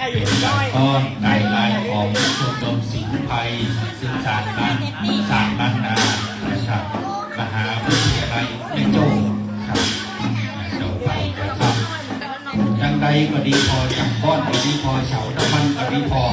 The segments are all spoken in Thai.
ตอนในลายของชมรมสิงห์ไทยศึกษาการศาสตร์ล้านนาครับมหาวิทยาลัยแม่โจ้ครับเจ้าไปนะครับยังไงก็ดีพอจังก้อนก็ดีพอเฉาตะมันก็ดีพอ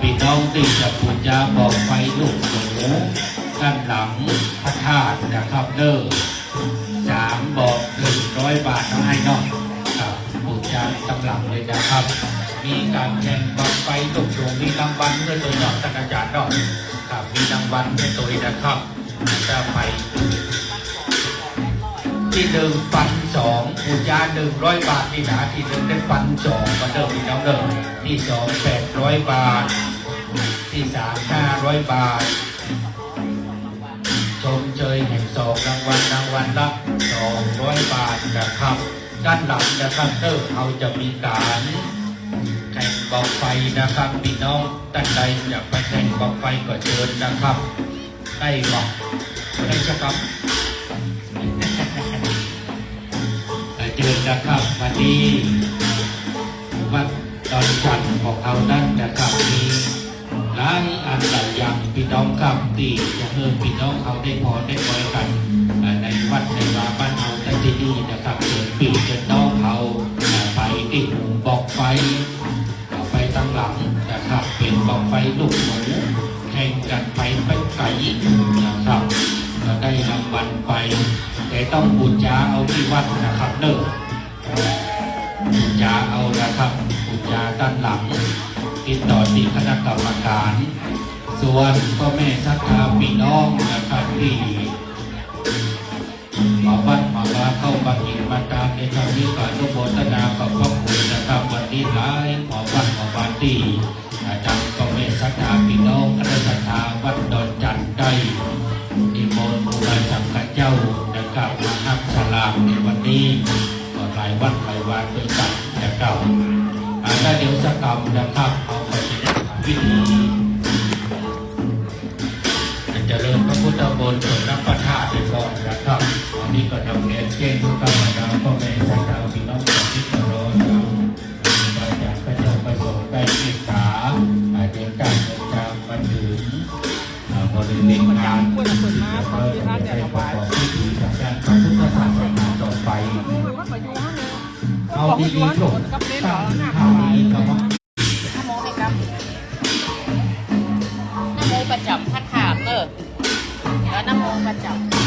พี่น้องที่จะปูจาบอกไฟลูกหนูด้านหลังพระธาตุนะครับเด้อสามบอกหนึ่งร้อยบาทน้องให้น้องครับปูจาตำหลังเลยนะครับ มีการแข่งบอกไฟลูกหนูมีรางวัลเพื่อตัวหยอกตะกระจาดน้องครับมีรางวัลเพื่อตัวนะครับจะไปที่หนึ่งปัน สองปูจาหนึ่งร้อยบาทนี่นะที่หนึ่งได้ปันสองมาเดิมพี่น้องเดิมที่สองแปดร้อยบาท ที่สามห้าร้อยบาท ชมเชยแห่งสองรางวัลรางวัลละสองร้อยบาทนะครับ ด้านหลังนะครับเตอร์เขาจะมีการแข่งบอกไฟนะครับพี่น้องท่านใดอยากไปแข่งบอกไฟก็เชิญนะครับ ได้บอกได้ใช่ครับ เชิญนะครับวันนี้วัดดอนจันทร์ของเรานั้นนะครับมีหลายอันหลายอย่างพี่น้องครับที่จะเพิ่มพี่น้องเขาได้พอได้บริกัน ในวัดในวาบ้านเราตั้งที่นี่นะครับเชิญปีเชิญน้องเขาเอ่อไปติดบอกไฟไปตั้งหลังนะครับเป็นบอกไฟลูกหมู วัลไป แต่ต้องบูชาเอาที่วัดนะครับเนอบูชาเอานะครับบูชาด้านหลัง ติดต่อที่คณะกรรมการ ส่วนพ่อแม่ศรัทธาพี่น้องนะครับที่มาวัดมาว่าเข้าบังอินมาตามในครั้งนี้ก็อนุโมทนาขอบพระคุณนะครับวันนี้หลายมอวัดหมอบานตี เดี๋ยวจะกลับนะครับเอาไปพิธีจะเริ่มพระพุทธบนต์ เอาดีๆจบตั้งข่าวดีกับว่าน้ำโมไห้ครับน้ำโมประจับพัดถามเออแล้วน้ำโมประจับ